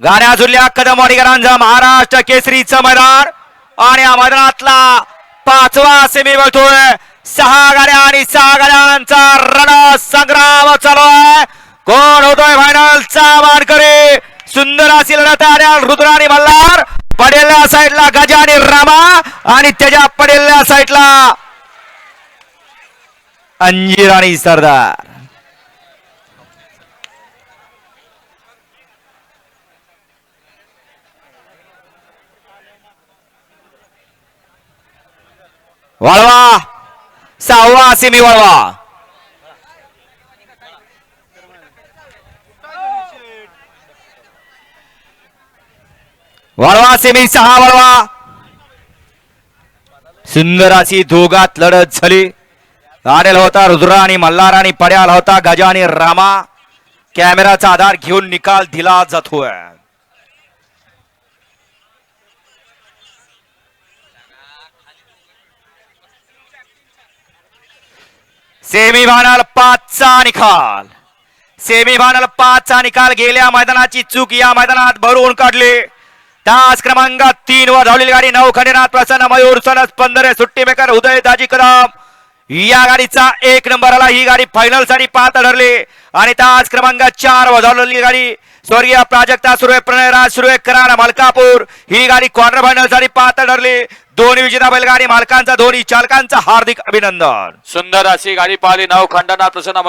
गाण्या झुरल्या कदमवाडीकरांचा महाराष्ट्र केसरीचं मैदान. आणि या मैदानातला पाचवा सेमी बघतोय सहा गाड्या आणि सहा गाड्यांचा रण संग्राम चालू आहे. कोण होतोय फायनलचा मानकरी सुंदर अशी लढत आहे रुद्र आणि मल्हार. पडेल्या साईडला गजा आणि रामा. आणि त्याच्या पडेल्या साईडला अंजीर आणि सरदार. वळवा. सहावा सेमी वळवा. वळवा सेमी सहा वळवा. सुंदर अशी दोघात लढत झाली. आलेला होता रुद्र आणि मल्हार आणि पड्याल होता गजा आणि रामा. कॅमेराचा आधार घेऊन निकाल दिला जातोय. सेमीफायनल पाचचा निकाल. सेमीफायनल पाचचा निकाल गेल्या मैदानाची चूक या मैदानात भरून काढली. तास क्रमांक तीन वर धावलेली गाडी नऊ खंडेनाथ प्रसन्न मयूर सनस पंधरे सुट्टी मेकर उदय दाजी कदम. या गाडीचा एक नंबर आला ही गाडी फायनलसाठी पात्र ठरली. आणि तास क्रमांक चार वजावलेली गाडी स्वर्गीय प्राजक्ता सुरवे प्रणयराज सुरेख करार मलकापूर. ही गाडी क्वार्टर फायनलसाठी पात्र ठरली. दोन्ही विजेता बैलगाडी मालकांचा दोन्ही चालकांचा हार्दिक अभिनंदन. सुंदर अशी गाडी पाहिली. नऊ खंडनाथ प्रसन्न